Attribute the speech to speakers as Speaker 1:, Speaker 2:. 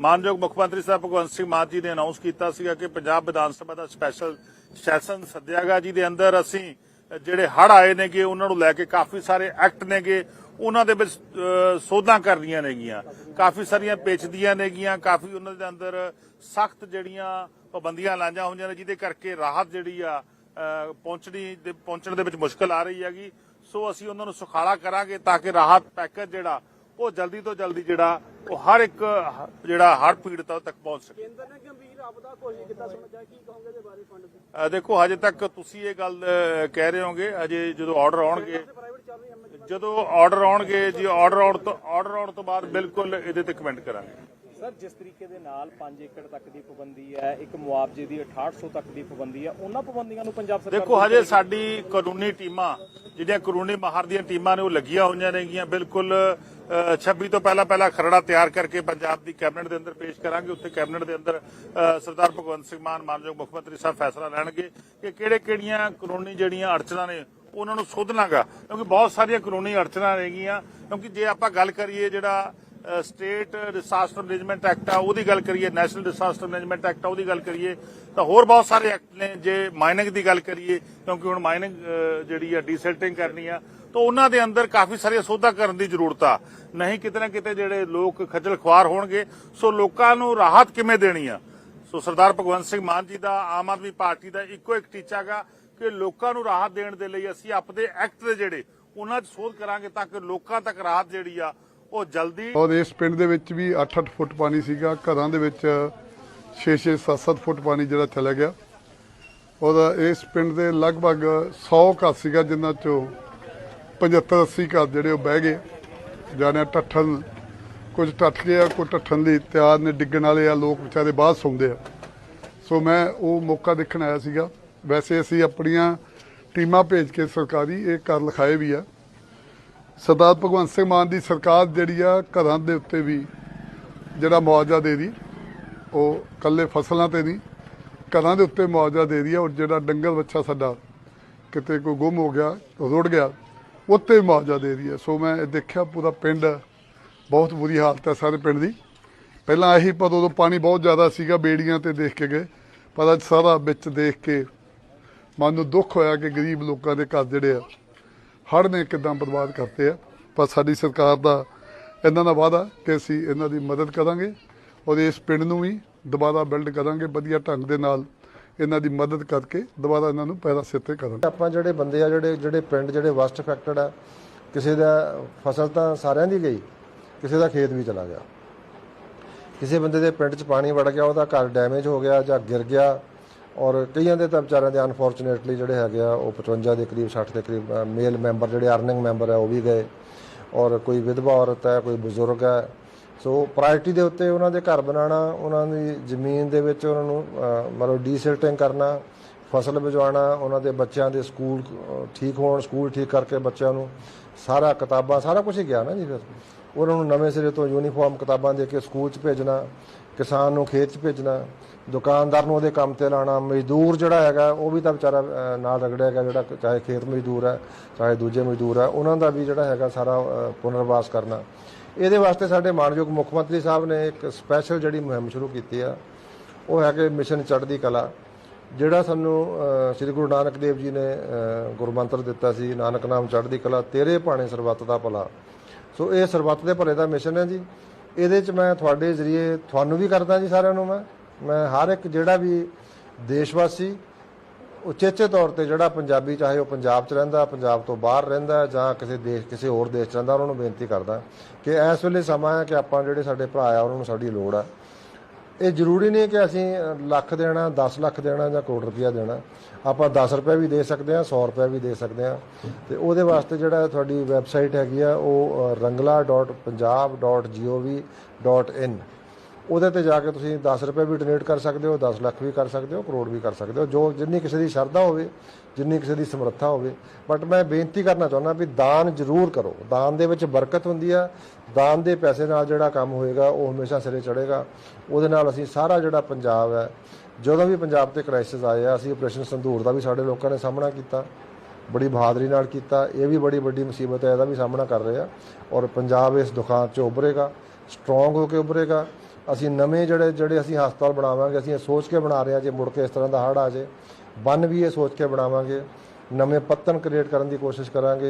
Speaker 1: ਮਾਨਯੋਗ ਮੁੱਖ ਮੰਤਰੀ ਸਾਹਿਬ ਭਗਵੰਤ ਸਿੰਘ ਮਾਨ ਜੀ ਨੇ ਅਨਾਉਂਸ ਕੀਤਾ ਸੀਗਾ ਕਿ ਪੰਜਾਬ ਵਿਧਾਨ ਸਭਾ ਦਾ ਸਪੈਸ਼ਲ ਸੈਸ਼ਨ ਸੱਦਿਆਗਾ ਜਿਹਦੇ ਅੰਦਰ। ਅਸੀਂ ਜਿਹੜੇ ਹੜ ਆਏ ਨੇਗੇ, ਉਹਨਾਂ ਨੂੰ ਲੈ ਕੇ ਕਾਫੀ ਸਾਰੇ ਐਕਟ ਨੇਗੇ। ਉਹਨਾਂ ਦੇ ਵਿੱਚ ਸੋਧਾਂ ਕਰਨੀਆਂ ਨੇਗੀਆਂ। ਕਾਫੀ ਸਾਰੀਆਂ ਪੇਚਦੀਆਂ ਨੇਗੀਆਂ। ਕਾਫੀ ਉਹਨਾਂ ਦੇ ਅੰਦਰ ਸਖਤ ਜਿਹੜੀਆਂ ਪਾਬੰਦੀਆਂ ਲਾਈਆਂ ਹੋਈਆਂ ਨੇ, ਜਿਹਦੇ ਕਰਕੇ ਰਾਹਤ ਜਿਹੜੀ ਆ ਪਹੁੰਚਣੀ ਦੇ, ਪਹੁੰਚਣ ਦੇ ਵਿੱਚ ਮੁਸ਼ਕਲ ਆ ਰਹੀ ਹੈਗੀ। ਸੋ ਅਸੀਂ ਉਹਨਾਂ ਨੂੰ ਸੁਖਾਲਾ ਕਰਾਂਗੇ ਤਾਂ ਕਿ ਰਾਹਤ ਪੈਕੇਜ ਜਿਹੜਾ ਉਹ ਜਲਦੀ ਤੋਂ ਜਲਦੀ ਜਿਹੜਾ ਉਹ ਹਰ ਇੱਕ ਜਿਹੜਾ ਹੜ੍ਹ ਪੀੜਤਾਂ ਤੱਕ ਪਹੁੰਚ ਸਕੇ।
Speaker 2: ਕੇਂਦਰ ਨੇ ਗੰਭੀਰ ਆਪਦਾ ਘੋਸ਼ਿਤ ਕੀਤਾ ਸੁਣਨਾ ਚਾਹੀਦਾ ਕੀ ਕਹੋਗੇ ਦੇ ਬਾਰੇ ਫੰਡ ਦੀ
Speaker 1: ਦੇਖੋ ਹਜੇ ਤੱਕ ਤੁਸੀਂ ਇਹ ਗੱਲ ਕਹਿ ਰਹੇ ਹੋਗੇ ਅਜੇ ਜਦੋਂ ਆਰਡਰ ਆਉਣਗੇ ਜਦੋਂ ਆਰਡਰ ਆਉਣਗੇ ਜੀ ਆਰਡਰ ਆਉਣ ਤੋਂ ਆਰਡਰ ਆਉਣ ਤੋਂ ਬਾਅਦ ਬਿਲਕੁਲ ਇਹਦੇ ਤੇ ਕਮੈਂਟ ਕਰਾਂਗੇ।
Speaker 3: ਸਰ ਜਿਸ ਤਰੀਕੇ ਦੇ ਨਾਲ 5 ਏਕੜ ਤੱਕ ਦੀ ਪਾਬੰਦੀ ਹੈ ਇੱਕ ਮੁਆਵਜ਼ੇ ਦੀ 6800 ਤੱਕ ਦੀ ਪਾਬੰਦੀ ਹੈ ਉਹਨਾਂ ਪਾਬੰਦੀਆਂ ਨੂੰ ਪੰਜਾਬ ਸਰਕਾਰ
Speaker 1: ਦੇਖੋ ਹਜੇ ਸਾਡੀ ਕਾਨੂੰਨੀ ਟੀਮਾਂ ਜਿਹੜੀਆਂ ਕਾਨੂੰਨੀ ਮਾਹਰ ਦੀਆਂ ਟੀਮਾਂ ਨੇ ਉਹ ਲੱਗੀਆਂ ਹੋਈਆਂ ਨੇਗੀਆਂ। ਬਿਲਕੁਲ ਅਹ, 26 ਤੋਂ ਪਹਿਲਾਂ ਪਹਿਲਾਂ ਖਰੜਾ ਤਿਆਰ ਕਰਕੇ ਪੰਜਾਬ ਦੀ ਕੈਬਨਿਟ ਦੇ ਅੰਦਰ ਪੇਸ਼ ਕਰਾਂਗੇ। ਉੱਥੇ ਕੈਬਨਿਟ ਦੇ ਅੰਦਰ ਸਰਦਾਰ ਭਗਵੰਤ ਸਿੰਘ ਮਾਨ ਮਾਨਯੋਗ ਮੁੱਖ ਮੰਤਰੀ ਸਾਹਿਬ ਫੈਸਲਾ ਲੈਣਗੇ ਕਿ ਕਿਹੜੇ ਕਿਹੜੀਆਂ ਕਾਨੂੰਨੀ ਜਿਹੜੀਆਂ ਅੜਚਨਾਂ ਨੇ ਉਹਨਾਂ ਨੂੰ ਸੋਧਣਾਗਾ। ਕਿਉਂਕਿ ਬਹੁਤ ਸਾਰੀਆਂ ਕਾਨੂੰਨੀ ਅੜਚਨਾਂ ਨੇਗੀਆਂ ਕਿਉਂਕਿ ਜੇ ਆਪਾਂ ਗੱਲ ਕਰੀਏ ਜਿਹੜਾ ਸਟੇਟ ਡਿਸਾਸਟਰ ਮੈਨੇਜਮੈਂਟ ਐਕਟ ਆ, ਉਹਦੀ ਗੱਲ ਕਰੀਏ, ਨੈਸ਼ਨਲ ਡਿਸਾਸਟਰ ਮੈਨੇਜਮੈਂਟ ਐਕਟ ਆ, ਉਹਦੀ ਗੱਲ ਕਰੀਏ, ਤਾਂ ਹੋਰ ਬਹੁਤ ਸਾਰੇ ਐਕਟ ਨੇ ਜੇ ਮਾਈਨਿੰਗ ਦੀ ਗੱਲ ਕਰੀਏ, ਕਿਉਂਕਿ ਹੁਣ ਮਾਈਨਿੰਗ ਜਿਹੜੀ ਆ, ਡੀਸੈਲਟਿੰਗ ਕਰਨੀ ਆ, ਤਾਂ ਉਹਨਾਂ ਦੇ ਅੰਦਰ ਕਾਫੀ ਸਾਰੀਆਂ ਸੋਧਾਂ ਕਰਨ ਦੀ ਜ਼ਰੂਰਤ ਆ। ਨਹੀਂ ਕਿਤੇ ਨਾ ਕਿਤੇ ਜਿਹੜੇ ਲੋਕ ਖੱਜਲ ਖੁਆਰ ਹੋਣਗੇ, ਸੋ ਲੋਕਾਂ ਨੂੰ ਰਾਹਤ ਕਿਵੇਂ ਦੇਣੀ ਆ? ਸੋ ਸਰਦਾਰ ਭਗਵੰਤ ਸਿੰਘ ਮਾਨ ਜੀ ਦਾ, ਆਮ ਆਦਮੀ ਪਾਰਟੀ ਦਾ ਇੱਕੋ ਇੱਕ ਟੀਚਾ ਗਾ ਕਿ ਲੋਕਾਂ ਨੂੰ ਰਾਹਤ ਦੇਣ ਦੇ ਲਈ ਅਸੀਂ ਆਪਣੇ ਐਕਟ ਦੇ ਜਿਹੜੇ ਉਹਨਾਂ 'ਚ ਸੋਧ ਕਰਾਂਗੇ ਤਾਂ ਕਿ ਲੋਕਾਂ ਤੱਕ ਰਾਹਤ ਜਿਹੜੀ ਆ ਉਹ ਜਲਦੀ
Speaker 4: ਔਰ ਇਸ ਪਿੰਡ ਦੇ ਵਿੱਚ ਵੀ 8-8 ਫੁੱਟ ਪਾਣੀ ਸੀਗਾ। ਘਰਾਂ ਦੇ ਵਿੱਚ 6-6 7-7 ਫੁੱਟ ਪਾਣੀ ਜਿਹੜਾ ਚਲਾ ਗਿਆ। ਉਹਦਾ ਇਸ ਪਿੰਡ ਦੇ ਲਗਭਗ 100 ਘਰ ਸੀਗਾ ਜਿਨ੍ਹਾਂ ਚੋਂ 75-80 ਘਰ ਜਿਹੜੇ ਉਹ ਬਹਿ ਗਏ। ਜਾਣਿਆ ਟੱਠਣ, ਕੁਝ ਟੱਠ ਗਿਆ ਕੁਝ ਟੱਠਣ ਲਈ ਤਿਆਰ ਨੇ, ਡਿੱਗਣ ਵਾਲੇ ਆ, ਲੋਕ ਵਿਚਾਰੇ ਬਾਹਰ ਸੌਂਦੇ ਆ। ਸੋ ਮੈਂ ਉਹ ਮੌਕਾ ਦੇਖਣ ਆਇਆ ਸੀਗਾ। ਵੈਸੇ ਅਸੀਂ ਆਪਣੀਆਂ ਟੀਮਾਂ ਭੇਜ ਕੇ ਸਰਕਾਰੀ ਇਹ ਕਰ ਲਿਖਾਏ ਵੀ ਆ। ਸਰਦਾਰ ਭਗਵੰਤ ਸਿੰਘ ਮਾਨ ਦੀ ਸਰਕਾਰ ਜਿਹੜੀ ਆ ਘਰਾਂ ਦੇ ਉੱਤੇ ਵੀ ਜਿਹੜਾ ਮੁਆਵਜ਼ਾ ਦੇ ਦੀ ਉਹ ਕੱਲੇ ਫਸਲਾਂ ਤੇ ਨਹੀਂ, ਘਰਾਂ ਦੇ ਉੱਤੇ ਮੁਆਵਜ਼ਾ ਦੇ ਰਹੀ ਆ ਔਰ ਜਿਹੜਾ ਡੰਗਰ ਬੱਚਾ ਸਾਡਾ ਕਿਤੇ ਕੋਈ ਗੁੰਮ ਹੋ ਗਿਆ, ਰੁੜ ਗਿਆ, ਉੱਤੇ ਮੁਆਵਜ਼ਾ ਦੇ ਰਹੀ ਹੈ ਸੋ ਮੈਂ ਇਹ ਦੇਖਿਆ ਪੂਰਾ ਪਿੰਡ ਬਹੁਤ ਬੁਰੀ ਹਾਲਤ ਹੈ ਸਾਰੇ ਪਿੰਡ ਦੀ। ਪਹਿਲਾਂ ਇਹੀ ਪਰ ਉਦੋਂ ਪਾਣੀ ਬਹੁਤ ਜ਼ਿਆਦਾ ਸੀਗਾ ਬੇੜੀਆਂ ਤੇ ਦੇਖ ਕੇ ਗਏ, ਪਰ ਅੱਜ ਸਾਰਾ ਵਿੱਚ ਦੇਖ ਕੇ ਮਨ ਨੂੰ ਦੁੱਖ ਹੋਇਆ ਕਿ ਗਰੀਬ ਲੋਕਾਂ ਦੇ ਘਰ ਜਿਹੜੇ ਆ ਹੜ੍ਹ ਨੇ ਕਿਦਾਂ ਬਰਬਾਦ ਕਰਤੇ ਆ, ਪਰ ਸਾਡੀ ਸਰਕਾਰ ਦਾ ਇਹਨਾਂ ਦਾ ਵਾਅਦਾ ਕਿ ਅਸੀਂ ਇਹਨਾਂ ਦੀ ਮਦਦ ਕਰਾਂਗੇ ਔਰ ਇਸ ਪਿੰਡ ਨੂੰ ਵੀ ਦੁਬਾਰਾ ਬਿਲਡ ਕਰਾਂਗੇ, ਵਧੀਆ ਢੰਗ ਦੇ ਨਾਲ ਇਹਨਾਂ ਦੀ ਮਦਦ ਕਰਕੇ ਦੁਬਾਰਾ ਇਹਨਾਂ ਨੂੰ ਪੈਦਾ ਸਿਰ ਤੇ ਕਰਾਂਗੇ।
Speaker 5: ਆਪਾਂ ਜਿਹੜੇ ਬੰਦੇ ਆ, ਜਿਹੜੇ ਜਿਹੜੇ ਪਿੰਡ ਜਿਹੜੇ ਵਸਟ ਅਫੈਕਟਡ ਆ, ਕਿਸੇ ਦਾ ਫਸਲ ਤਾਂ ਸਾਰਿਆਂ ਦੀ ਗਈ, ਕਿਸੇ ਦਾ ਖੇਤ ਵੀ ਚਲਾ ਗਿਆ। ਕਿਸੇ ਬੰਦੇ ਦੇ ਪਿੰਡ 'ਚ ਪਾਣੀ ਵੜ ਗਿਆ, ਉਹਦਾ ਘਰ ਡੈਮੇਜ ਹੋ ਗਿਆ ਜਾਂ ਗਿਰ ਗਿਆ ਔਰ ਕਈਆਂ ਦੇ ਤਾਂ ਵਿਚਾਰਿਆਂ ਦੇ ਅਨਫੋਰਚੂਨੇਟਲੀ ਜਿਹੜੇ ਹੈਗੇ ਆ ਉਹ 55 ਦੇ ਕਰੀਬ 60 ਦੇ ਕਰੀਬ ਮੇਲ ਮੈਂਬਰ ਜਿਹੜੇ ਅਰਨਿੰਗ ਮੈਂਬਰ ਆ ਉਹ ਵੀ ਗਏ। ਔਰ ਕੋਈ ਵਿਧਵਾ ਔਰਤ ਹੈ ਕੋਈ ਬਜ਼ੁਰਗ ਹੈ। ਸੋ ਪ੍ਰਾਇੋਰਟੀ ਦੇ ਉੱਤੇ ਉਹਨਾਂ ਦੇ ਘਰ ਬਣਾਉਣਾ ਉਹਨਾਂ ਦੀ ਜ਼ਮੀਨ ਦੇ ਵਿੱਚ ਉਹਨਾਂ ਨੂੰ ਅਹ, ਮਤਲਬ ਡੀਸਿਲਟਿੰਗ ਕਰਨਾ ਫਸਲ ਬਚਾਉਣਾ ਉਹਨਾਂ ਦੇ ਬੱਚਿਆਂ ਦੇ ਸਕੂਲ ਠੀਕ ਹੋਣ ਸਕੂਲ ਠੀਕ ਕਰਕੇ ਬੱਚਿਆਂ ਨੂੰ ਸਾਰਾ ਕਿਤਾਬਾਂ ਸਾਰਾ ਕੁਝ ਹੀ ਗਿਆ ਨਾ ਜੀ ਫਿਰ। ਉਹਨਾਂ ਨੂੰ ਨਵੇਂ ਸਿਰੇ ਤੋਂ ਯੂਨੀਫਾਰਮ ਕਿਤਾਬਾਂ ਦੇ ਕੇ ਸਕੂਲ 'ਚ ਭੇਜਣਾ ਕਿਸਾਨ ਨੂੰ ਖੇਤ 'ਚ ਭੇਜਣਾ ਦੁਕਾਨਦਾਰ ਨੂੰ ਉਹਦੇ ਕੰਮ ਤੇ ਲਾਣਾ ਮਜ਼ਦੂਰ ਜਿਹੜਾ ਹੈਗਾ ਉਹ ਵੀ ਤਾਂ ਵਿਚਾਰਾ ਨਾਲ ਰਗੜਿਆ ਹੈਗਾ ਜਿਹੜਾ ਚਾਹੇ ਖੇਤ ਮਜ਼ਦੂਰ ਹੈ ਚਾਹੇ ਦੂਜੇ ਮਜ਼ਦੂਰ ਹੈ ਉਹਨਾਂ ਦਾ ਵੀ ਜਿਹੜਾ ਹੈਗਾ ਸਾਰਾ ਪੁਨਰਵਾਸ ਕਰਨਾ। ਇਹਦੇ ਵਾਸਤੇ ਸਾਡੇ ਮਾਨਯੋਗ ਮੁੱਖ ਮੰਤਰੀ ਸਾਹਿਬ ਨੇ ਇੱਕ ਸਪੈਸ਼ਲ ਜਿਹੜੀ ਮੁਹਿੰਮ ਸ਼ੁਰੂ ਕੀਤੀ ਆ ਉਹ ਹੈ ਕਿ ਮਿਸ਼ਨ ਚੜ੍ਹਦੀ ਕਲਾ ਜਿਹੜਾ ਸਾਨੂੰ ਸ੍ਰੀ ਗੁਰੂ ਨਾਨਕ ਦੇਵ ਜੀ ਨੇ ਅਹ, ਗੁਰਮੰਤਰ ਦਿੱਤਾ ਸੀ ਨਾਨਕ ਨਾਮ ਚੜ੍ਹਦੀ ਕਲਾ ਤੇਰੇ ਭਾਣੇ ਸਰਬੱਤ ਦਾ ਭਲਾ। ਸੋ ਇਹ ਸਰਬੱਤ ਦੇ ਭਲੇ ਦਾ ਮਿਸ਼ਨ ਹੈ ਜੀ। ਇਹਦੇ ਚ ਮੈਂ ਤੁਹਾਡੇ ਜ਼ਰੀਏ ਤੁਹਾਨੂੰ ਵੀ ਕਰਦਾ ਜੀ ਸਾਰਿਆਂ ਨੂੰ ਮੈਂ। ਮੈਂ ਹਰ ਇੱਕ ਜਿਹੜਾ ਵੀ ਦੇਸ਼ਵਾਸੀ ਉਚੇਚੇ ਤੌਰ ਤੇ ਜਿਹੜਾ ਪੰਜਾਬੀ, ਚਾਹੇ ਉਹ ਪੰਜਾਬ 'ਚ ਰਹਿੰਦਾ, ਪੰਜਾਬ ਤੋਂ ਬਾਹਰ ਰਹਿੰਦਾ, ਜਾਂ ਕਿਸੇ ਦੇਸ਼, ਕਿਸੇ ਹੋਰ ਦੇਸ਼ 'ਚ ਰਹਿੰਦਾ, ਉਹਨਾਂ ਨੂੰ ਬੇਨਤੀ ਕਰਦਾ ਕਿ ਇਸ ਵੇਲੇ ਸਮਾਂ ਹੈ ਕਿ ਆਪਾਂ ਜਿਹੜੇ ਸਾਡੇ ਭਰਾ ਆ, ਉਹਨਾਂ ਨੂੰ ਸਾਡੀ ਲੋੜ ਆ। ਇਹ ਜ਼ਰੂਰੀ ਨਹੀਂ ਕਿ ਅਸੀਂ ਲੱਖ ਦੇਣਾ 10 ਲੱਖ ਦੇਣਾ ਜਾਂ ਕਰੋੜ ਰੁਪਇਆ ਦੇਣਾ। ਆਪਾਂ 10 ਰੁਪਏ ਵੀ ਦੇ ਸਕਦੇ ਹਾਂ 100 ਰੁਪਏ ਵੀ ਦੇ ਸਕਦੇ ਹਾਂ। ਤੇ ਉਹਦੇ ਵਾਸਤੇ ਜਿਹੜਾ ਤੁਹਾਡੀ ਵੈਬਸਾਈਟ ਹੈਗੀ ਆ, ਉਹ rangla.punjab.gov.in ਉਹਦੇ ਤੇ ਜਾ ਕੇ ਤੁਸੀਂ 10 ਰੁਪਏ ਵੀ ਡੋਨੇਟ ਕਰ ਸਕਦੇ ਹੋ 10 ਲੱਖ ਵੀ ਕਰ ਸਕਦੇ ਹੋ, ਕਰੋੜ ਵੀ ਕਰ ਸਕਦੇ ਹੋ। ਜੋ ਜਿੰਨੀ ਕਿਸੇ ਦੀ ਸ਼ਰਧਾ ਹੋਵੇ, ਜਿੰਨੀ ਕਿਸੇ ਦੀ ਸਮਰੱਥਾ ਹੋਵੇ। ਬਟ ਮੈਂ ਬੇਨਤੀ ਕਰਨਾ ਚਾਹੁੰਦਾ ਵੀ ਦਾਨ ਜ਼ਰੂਰ ਕਰੋ। ਦਾਨ ਦੇ ਵਿੱਚ ਬਰਕਤ ਹੁੰਦੀ ਆ। ਦਾਨ ਦੇ ਪੈਸੇ ਨਾਲ ਜਿਹੜਾ ਕੰਮ ਹੋਏਗਾ, ਉਹ ਹਮੇਸ਼ਾ ਸਿਰੇ ਚੜੇਗਾ ਉਹਦੇ ਨਾਲ ਅਸੀਂ ਸਾਰਾ ਜਿਹੜਾ ਪੰਜਾਬ ਹੈ, ਜਦੋਂ ਵੀ ਪੰਜਾਬ ਤੇ ਕ੍ਰਾਈਸਿਸ ਆਏ ਆ, ਅਸੀਂ ਆਪਰੇਸ਼ਨ ਸੰਧੂਰ ਦਾ ਵੀ ਸਾਡੇ ਲੋਕਾਂ ਨੇ ਸਾਹਮਣਾ ਕੀਤਾ। ਬੜੀ ਬਹਾਦਰੀ ਨਾਲ ਕੀਤਾ। ਇਹ ਵੀ ਬੜੀ ਵੱਡੀ ਮੁਸੀਬਤ ਹੈ, ਇਹਦਾ ਵੀ ਸਾਹਮਣਾ ਕਰ ਰਹੇ ਆ। ਔਰ ਪੰਜਾਬ ਇਸ ਦੁਖਾਂ ਚੋਂ ਉਭਰੇਗਾ ਸਟਰੋਂਗ ਹੋ ਕੇ ਉਭਰੇਗਾ। ਅਸੀਂ ਨਵੇਂ ਜਿਹੜੇ ਜਿਹੜੇ ਅਸੀਂ ਹਸਪਤਾਲ ਬਣਾਵਾਂਗੇ, ਅਸੀਂ ਇਹ ਸੋਚ ਕੇ ਬਣਾ ਰਹੇ ਹਾਂ ਜੇ ਮੁੜ ਕੇ ਇਸ ਤਰ੍ਹਾਂ ਦਾ ਹੜ੍ਹ ਆ ਜੇ ਬੰਨ ਵੀ ਇਹ ਸੋਚ ਕੇ ਬਣਾਵਾਂਗੇ, ਨਵੇਂ ਪੱਤਨ ਕ੍ਰੀਏਟ ਕਰਨ ਦੀ ਕੋਸ਼ਿਸ਼ ਕਰਾਂਗੇ।